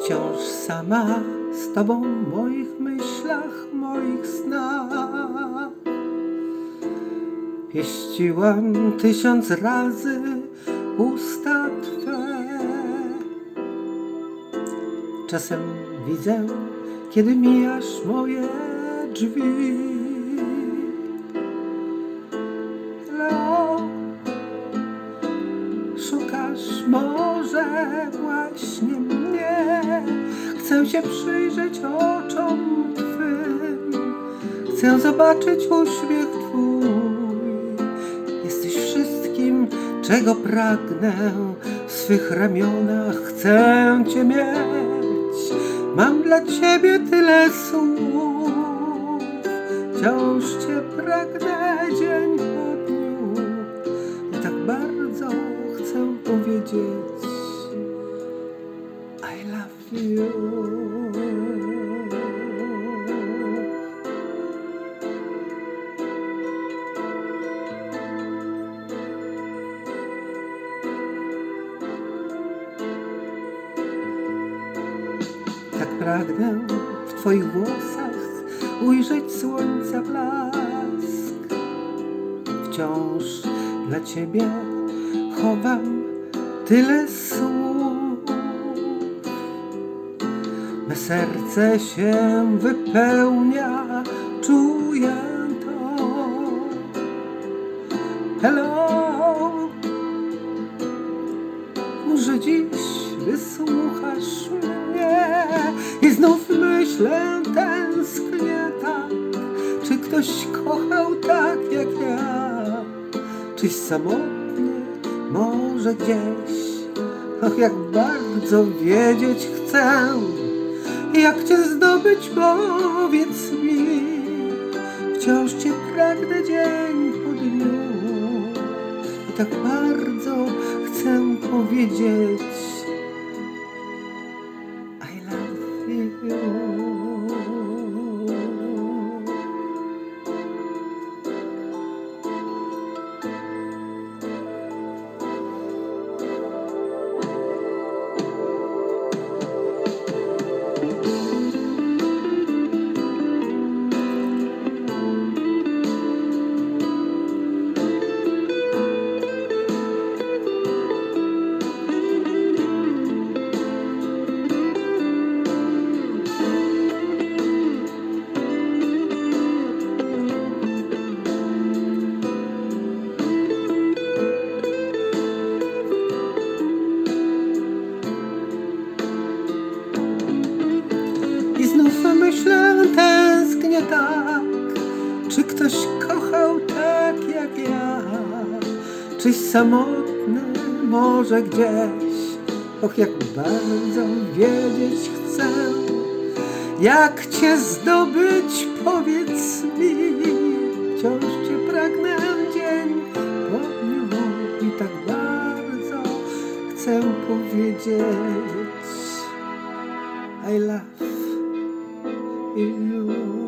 Wciąż sama z tobą w moich myślach, moich snach. Pieściłam tysiąc razy usta Twe. Czasem widzę, kiedy mijasz moje drzwi. Chcę się przyjrzeć oczom Twym. Chcę zobaczyć uśmiech Twój. Jesteś wszystkim, czego pragnę. W swych ramionach chcę Cię mieć. Mam dla Ciebie tyle słów. Wciąż Cię pragnę I love you. Tak pragnę w Twoich włosach ujrzeć słońca blask. Wciąż dla Ciebie chowam tyle słów. Me serce się wypełnia, czuję to. Hello, może dziś wysłuchasz mnie i znów myślę, tęsknię tak. Czy ktoś kochał tak jak ja? Czyś samotny, może gdzieś? Och, jak bardzo wiedzieć chcę, jak cię zdobyć, powiedz mi. Wciąż cię pragnę dzień po dniu i tak bardzo chcę powiedzieć tak Czy ktoś kochał tak jak ja? Czyś samotny może gdzieś Och, jak bardzo wiedzieć chcę? Jak cię zdobyć, powiedz mi? Wciąż cię pragnę dzień po dniu I tak bardzo chcę powiedzieć I love you.